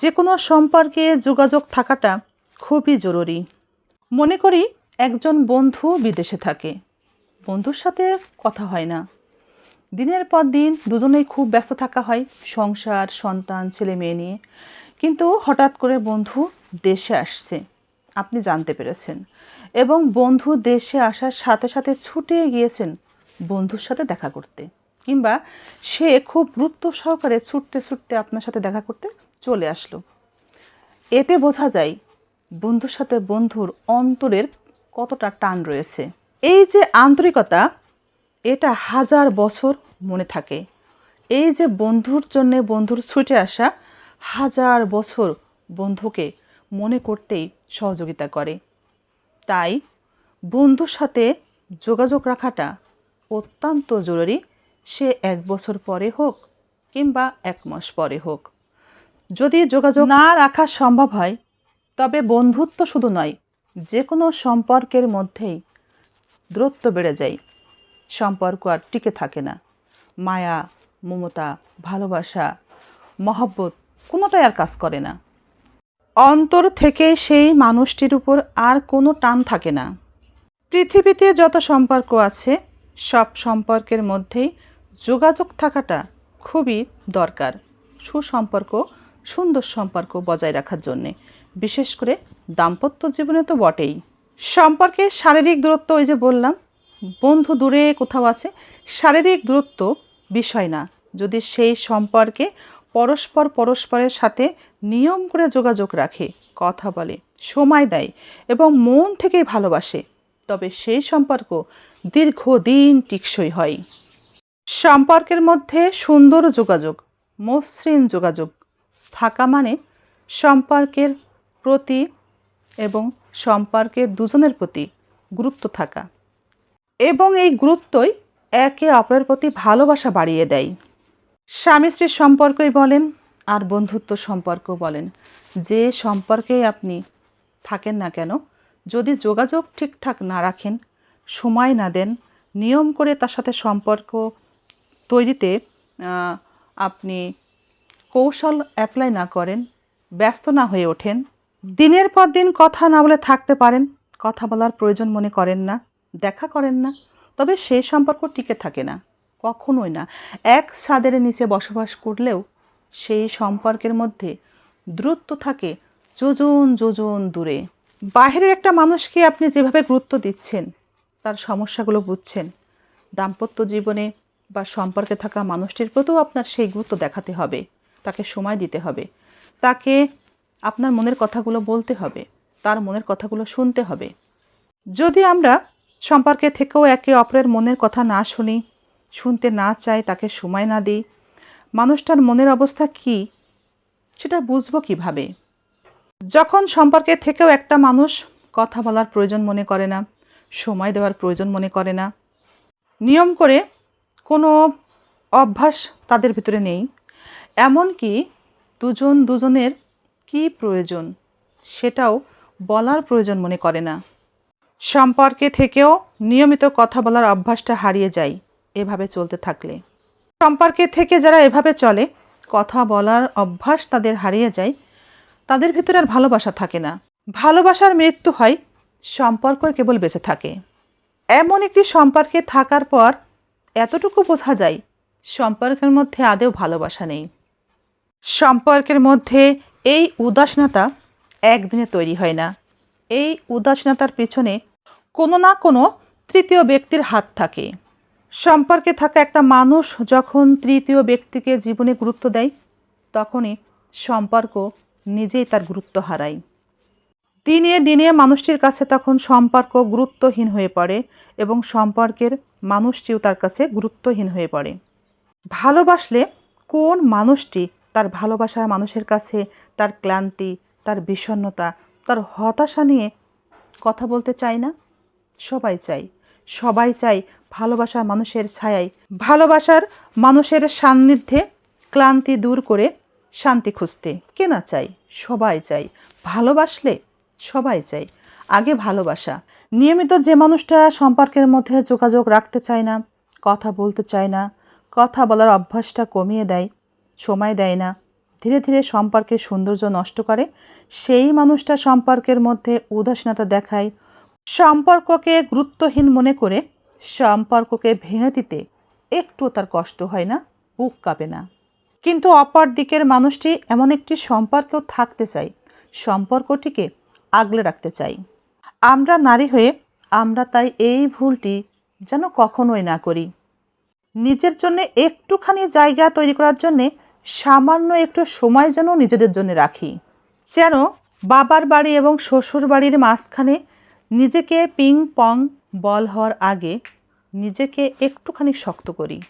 যে কোনো সম্পর্কে যোগাযোগ থাকাটা খুবই জরুরি। মনে করি একজন বন্ধু বিদেশে থাকে। বন্ধুর সাথে কথা হয় না। দিনের পর দিন দুজনেই খুব ব্যস্ত থাকা হয়, সংসার, সন্তান, ছেলে মেয়ে নিয়ে। কিন্তু হঠাৎ করে বন্ধু দেশে আসছে, আপনি জানতে পেরেছেন। এবং বন্ধু দেশে আসার সাথে সাথে ছুটে গিয়েছেন বন্ধুর সাথে দেখা করতে। কিংবা সে খুব গুরুত্ব সহকারে ছুটতে ছুটতে আপনার সাথে দেখা করতে চলে আসলো। এতে বোঝা যায় বন্ধুর সাথে বন্ধুর অন্তরের কতটা টান রয়েছে। এই যে আন্তরিকতা, এটা হাজার বছর মনে থাকে। এই যে বন্ধুর জন্য বন্ধুর ছুটে আসা হাজার বছর বন্ধুকে মনে করতেই সহযোগিতা করে। তাই বন্ধুর সাথে যোগাযোগ রাখাটা অত্যন্ত জরুরি। সে এক বছর পরে হোক কিংবা এক মাস পরে হোক। যদি যোগাযোগ না রাখা সম্ভব হয়, তবে বন্ধুত্ব শুধু নয় যে কোনো সম্পর্কের মধ্যেই দূরত্ব বেড়ে যায়। সম্পর্ক আর টিকে থাকে না। মায়া, মমতা, ভালোবাসা, মহব্বত কোনোটাই আর কাজ করে না। অন্তর থেকে সেই মানুষটির উপর আর কোনো টান থাকে না। পৃথিবীতে যত সম্পর্ক আছে, সব সম্পর্কের মধ্যেই যোগাযোগ থাকাটা খুবই দরকার। সুসম্পর্ক সুন্দর সম্পর্ক বজায় রাখার জন্যে। বিশেষ করে দাম্পত্য জীবনে তো বটেই। সম্পর্কে শারীরিক দূরত্ব ওই যে বললাম, বন্ধু দূরে কোথাও আছে, শারীরিক দূরত্ব বিষয় না। যদি সেই সম্পর্কে পরস্পর পরস্পরের সাথে নিয়ম করে যোগাযোগ রাখে, কথা বলে, সময় দেয় এবং মন থেকেই ভালোবাসে, তবে সেই সম্পর্ক দীর্ঘদিন টিকসই হয়। সম্পর্কের মধ্যে সুন্দর যোগাযোগ, মসৃণ যোগাযোগ থাকা মানে সম্পর্কের প্রতি এবং সম্পর্কের দুজনের প্রতি গুরুত্ব থাকা। এবং এই গুরুত্বই একে অপরের প্রতি ভালোবাসা বাড়িয়ে দেয়। স্বামী স্ত্রীর সম্পর্কই বলেন আর বন্ধুত্ব সম্পর্ক বলেন। যে সম্পর্কে আপনি থাকেন না কেন, যদি যোগাযোগ ঠিকঠাক না রাখেন, সময় না দেন, নিয়ম করে তার সাথে সম্পর্ক তৈরিতে আপনি কৌশল অ্যাপ্লাই না করেন, ব্যস্ত না হয়ে ওঠেন, দিনের পর দিন কথা না বলে থাকতে পারেন, কথা বলার প্রয়োজন মনে করেন না, দেখা করেন না, তবে সেই সম্পর্ক টিকে থাকে না, কখনোই না। এক ছাদের নিচে বসবাস করলেও সেই সম্পর্কের মধ্যে দূরত্ব থাকে যোজন যোজন দূরে। বাইরের একটা মানুষকে আপনি যেভাবে গুরুত্ব দিচ্ছেন, তার সমস্যাগুলো বুঝছেন, দাম্পত্য জীবনে বা সম্পর্কে থাকা মানুষটির প্রতিও আপনার সেই গুরুত্ব দেখাতে হবে। তাকে সময় দিতে হবে। তাকে আপনার মনের কথাগুলো বলতে হবে। তার মনের কথাগুলো শুনতে হবে। যদি আমরা সম্পর্কে থেকেও একে অপরের মনের কথা না শুনি, শুনতে না চাই, তাকে সময় না দিই, মানুষটার মনের অবস্থা কি, সেটা বুঝব কীভাবে? যখন সম্পর্কে থেকেও একটা মানুষ কথা বলার প্রয়োজন মনে করে না, সময় দেওয়ার প্রয়োজন মনে করে না, নিয়ম করে কোনো অভ্যাস তাদের ভিতরে নেই। এমনকি দুজন দুজনের কি প্রয়োজন সেটাও বলার প্রয়োজন মনে করে না। সম্পর্কে থেকেও নিয়মিত কথা বলার অভ্যাসটা হারিয়ে যায় এভাবে চলতে থাকলে। সম্পর্কে থেকে যারা এভাবে চলে, কথা বলার অভ্যাস তাদের হারিয়ে যায়, তাদের ভিতরে আর ভালোবাসা থাকে না। ভালোবাসার মৃত্যু হয় সম্পর্ক কেবল বেঁচে থাকে। এমন একটি সম্পর্কে থাকার পর এতটুকু বোঝা যায়, সম্পর্কের মধ্যে আদেও ভালোবাসা নেই। সম্পর্কের মধ্যে এই উদাসীনতা একদিনে তৈরি হয় না। এই উদাসীনতার পেছনে কোনো না কোনো তৃতীয় ব্যক্তির হাত থাকে। সম্পর্কে থাকা একটা মানুষ যখন তৃতীয় ব্যক্তিকে জীবনে গুরুত্ব দেয়, তখনই সম্পর্ক নিজেই তার গুরুত্ব হারায়। দিনে দিনে মানুষটির কাছে তখন সম্পর্ক গুরুত্বহীন হয়ে পড়ে এবং সম্পর্কের মানুষটিও তার কাছে গুরুত্বহীন হয়ে পড়ে। ভালোবাসলে কোন মানুষটি তার ভালোবাসার মানুষের কাছে, তার ক্লান্তি, তার বিষণ্ণতা, তার হতাশা নিয়ে কথা বলতে চায় না? সবাই চাই সবাই চাই ভালোবাসার মানুষের ছায়ায়, ভালোবাসার মানুষের সান্নিধ্যে ক্লান্তি দূর করে শান্তি খুঁজতে। কে না চাই সবাই চাই ভালোবাসলে সবাই চাই আগে ভালোবাসা। নিয়মিত যে মানুষটা সম্পর্কের মধ্যে যোগাযোগ রাখতে চায় না, কথা বলতে চায় না, কথা বলার অভ্যাসটা কমিয়ে দেয় সময় দেয় না। ধীরে ধীরে সম্পর্কের সৌন্দর্য নষ্ট করে। সেই মানুষটা সম্পর্কের মধ্যে উদাসীনতা দেখায়। সম্পর্ককে গুরুত্বহীন মনে করে সম্পর্ককে ভেঙে দিতে একটু তার কষ্ট হয় না, বুক কাঁপে না। কিন্তু অপর দিকের মানুষটি এমন একটি সম্পর্কেও থাকতে চাই সম্পর্কটিকে আগলে রাখতে চাই আমরা নারী হয়ে আমরা তাই এই ভুলটি যেন কখনোই না করি। নিজের জন্য একটুখানি জায়গা তৈরি করার জন্যে সামান্য একটু সময় যেন নিজেদের জন্য রাখি। যেন বাবার বাড়ি এবং শ্বশুর বাড়ির মাঝখানে নিজেকে পিং পং বল হওয়ার আগে নিজেকে একটুখানি শক্ত করি।